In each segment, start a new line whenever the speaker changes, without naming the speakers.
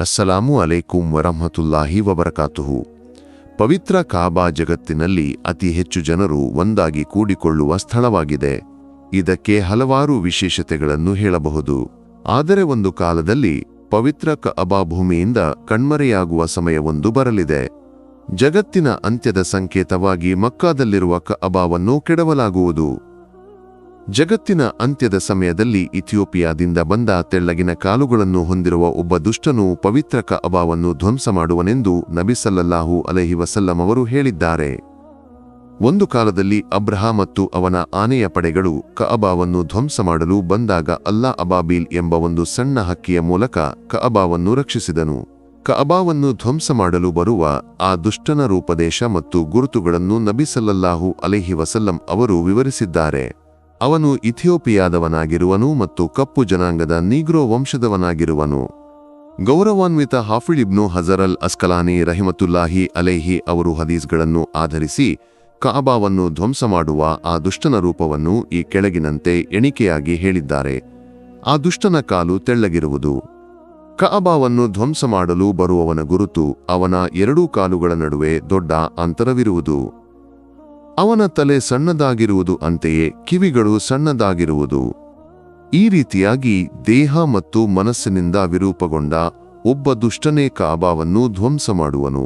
ಅಸ್ಸಲಾಮು ಅಲೈಕುಂ ವರಹಮತುಲ್ಲಾಹಿ ವಬರಕಾತುಹು. ಪವಿತ್ರ ಕಾಬಾ ಜಗತ್ತಿನಲ್ಲಿ ಅತಿ ಹೆಚ್ಚು ಜನರು ಒಂದಾಗಿ ಕೂಡಿಕೊಳ್ಳುವ ಸ್ಥಳವಾಗಿದೆ. ಇದಕ್ಕೆ ಹಲವಾರು ವಿಶೇಷತೆಗಳನ್ನು ಹೇಳಬಹುದು. ಆದರೆ ಒಂದು ಕಾಲದಲ್ಲಿ ಪವಿತ್ರ ಕಅಬಾ ಭೂಮಿಯಿಂದ ಕಣ್ಮರೆಯಾಗುವ ಸಮಯವೊಂದು ಬರಲಿದೆ. ಜಗತ್ತಿನ ಅಂತ್ಯದ ಸಂಕೇತವಾಗಿ ಮಕ್ಕಾದಲ್ಲಿರುವ ಕಅಬಾವನ್ನು ಕೆಡವಲಾಗುವುದು. ಜಗತ್ತಿನ ಅಂತ್ಯದ ಸಮಯದಲ್ಲಿ ಇಥಿಯೋಪಿಯಾದಿಂದ ಬಂದ ತೆಳ್ಳಗಿನ ಕಾಲುಗಳನ್ನು ಹೊಂದಿರುವ ಒಬ್ಬ ದುಷ್ಟನು ಪವಿತ್ರ ಕಅಬಾವನ್ನು ಧ್ವಂಸ ಮಾಡುವನೆಂದು ನಬಿಸಲ್ಲಲ್ಲಾಹು ಅಲಹಿ ವಸಲ್ಲಂ ಅವರು ಹೇಳಿದ್ದಾರೆ. ಒಂದು ಕಾಲದಲ್ಲಿ ಅಬ್ರಹಾ ಮತ್ತು ಅವನ ಆನೆಯ ಪಡೆಗಳು ಕಅಬಾವನ್ನು ಧ್ವಂಸ ಮಾಡಲು ಬಂದಾಗ ಅಲ್ಲಾ ಅಬಾಬೀಲ್ ಎಂಬ ಒಂದು ಸಣ್ಣ ಹಕ್ಕಿಯ ಮೂಲಕ ಕಅಬಾವನ್ನು ರಕ್ಷಿಸಿದನು. ಕಅಬಾವನ್ನು ಧ್ವಂಸ ಮಾಡಲು ಬರುವ ಆ ದುಷ್ಟನ ರೂಪದೇಶ ಮತ್ತು ಗುರುತುಗಳನ್ನು ನಬಿಸಲ್ಲಲ್ಲಾಹು ಅಲೈಹಿ ವಸಲ್ಲಂ ಅವರು ವಿವರಿಸಿದ್ದಾರೆ. ಅವನು ಇಥಿಯೋಪಿಯಾದವನಾಗಿರುವನು ಮತ್ತು ಕಪ್ಪು ಜನಾಂಗದ ನೀಗ್ರೋ ವಂಶದವನಾಗಿರುವನು. ಗೌರವಾನ್ವಿತ ಹಾಫಿಳಿಬ್ನು ಹಜರಲ್ ಅಸ್ಕಲಾನಿ ರಹಿಮತುಲ್ಲಾಹಿ ಅಲೇಹಿ ಅವರು ಹದೀಸ್ಗಳನ್ನು ಆಧರಿಸಿ ಕಾಬಾವನ್ನು ಧ್ವಂಸ ಮಾಡುವ ಆ ದುಷ್ಟನ ರೂಪವನ್ನು ಈ ಕೆಳಗಿನಂತೆ ಎಣಿಕೆಯಾಗಿ ಹೇಳಿದ್ದಾರೆ. ಆ ದುಷ್ಟನ ಕಾಲು ತೆಳ್ಳಗಿರುವುದು. ಕಾಬಾವನ್ನು ಧ್ವಂಸ ಮಾಡಲು ಬರುವವನ ಗುರುತು ಅವನ ಎರಡೂ ಕಾಲುಗಳ ನಡುವೆ ದೊಡ್ಡ ಅಂತರವಿರುವುದು. ಅವನ ತಲೆ ಸಣ್ಣದಾಗಿರುವುದು ಅಂತೆಯೇ ಕಿವಿಗಳು ಸಣ್ಣದಾಗಿರುವುದು. ಈ ರೀತಿಯಾಗಿ ದೇಹ ಮತ್ತು ಮನಸ್ಸಿನಿಂದ ವಿರೂಪಗೊಂಡ ಒಬ್ಬ ದುಷ್ಟನೇ ಕಾಬಾವನ್ನು ಧ್ವಂಸ ಮಾಡುವನು.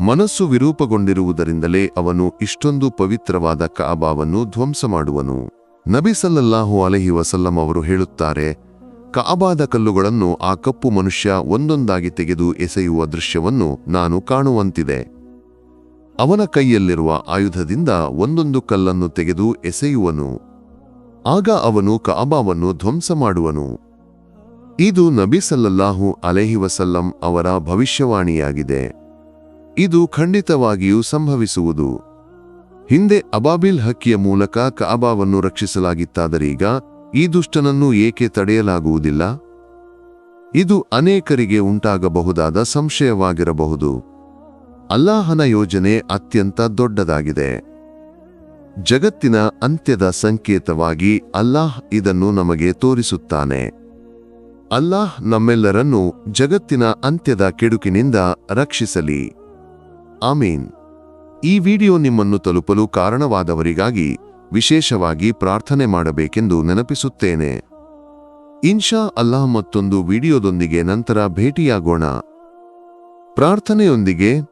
ಮನಸ್ಸು ವಿರೂಪಗೊಂಡಿರುವುದರಿಂದಲೇ ಅವನು ಇಷ್ಟೊಂದು ಪವಿತ್ರವಾದ ಕಾಬಾವನ್ನು ಧ್ವಂಸ ಮಾಡುವನು. ನಬಿ ಸಲ್ಲಲ್ಲಾಹು ಅಲಹಿ ವಸಲ್ಲಂ ಅವರು ಹೇಳುತ್ತಾರೆ, ಕಾಬಾದ ಕಲ್ಲುಗಳನ್ನು ಆ ಕಪ್ಪು ಮನುಷ್ಯ ಒಂದೊಂದಾಗಿ ತೆಗೆದು ಎಸೆಯುವ ದೃಶ್ಯವನ್ನು ನಾನು ಕಾಣುವಂತಿದೆ. ಅವನ ಕೈಯಲ್ಲಿರುವ ಆಯುಧದಿಂದ ಒಂದೊಂದು ಕಲ್ಲನ್ನು ತೆಗೆದು ಎಸೆಯುವನು. ಆಗ ಅವನು ಕಾಬಾವನ್ನು ಧ್ವಂಸ ಮಾಡುವನು. ಇದು ನಬಿ ಸಲ್ಲಲ್ಲಾಹು ಅಲೆಹಿ ವಸಲ್ಲಂ ಅವರ ಭವಿಷ್ಯವಾಣಿಯಾಗಿದೆ. ಇದು ಖಂಡಿತವಾಗಿಯೂ ಸಂಭವಿಸುವುದು. ಹಿಂದೆ ಅಬಾಬಿಲ್ ಹಕ್ಕಿಯ ಮೂಲಕ ಕಾಬಾವನ್ನು ರಕ್ಷಿಸಲಾಗಿತ್ತಾದರೀಗ ಈ ದುಷ್ಟನನ್ನು ಏಕೆ ತಡೆಯಲಾಗುವುದಿಲ್ಲ? ಇದು ಅನೇಕರಿಗೆ ಉಂಟಾಗಬಹುದಾದ ಸಂಶಯವಾಗಿರಬಹುದು. ಅಲ್ಲಾಹನ ಯೋಜನೆ ಅತ್ಯಂತ ದೊಡ್ಡದಾಗಿದೆ. ಜಗತ್ತಿನ ಅಂತ್ಯದ ಸಂಕೇತವಾಗಿ ಅಲ್ಲಾಹ್ ಇದನ್ನು ನಮಗೆ ತೋರಿಸುತ್ತಾನೆ. ಅಲ್ಲಾಹ್ ನಮ್ಮೆಲ್ಲರನ್ನು ಜಗತ್ತಿನ ಅಂತ್ಯದ ಕೆಡುಕಿನಿಂದ ರಕ್ಷಿಸಲಿ. ಆಮೀನ್. ಈ ವಿಡಿಯೋ ನಿಮ್ಮನ್ನು ತಲುಪಲು ಕಾರಣವಾದವರಿಗಾಗಿ ವಿಶೇಷವಾಗಿ ಪ್ರಾರ್ಥನೆ ಮಾಡಬೇಕೆಂದು ನೆನಪಿಸುತ್ತೇನೆ. ಇನ್ಶಾ ಅಲ್ಲಾಹ್ ಮತ್ತೊಂದು ವಿಡಿಯೋದೊಂದಿಗೆ ನಂತರ ಭೇಟಿಯಾಗೋಣ. ಪ್ರಾರ್ಥನೆಯೊಂದಿಗೆ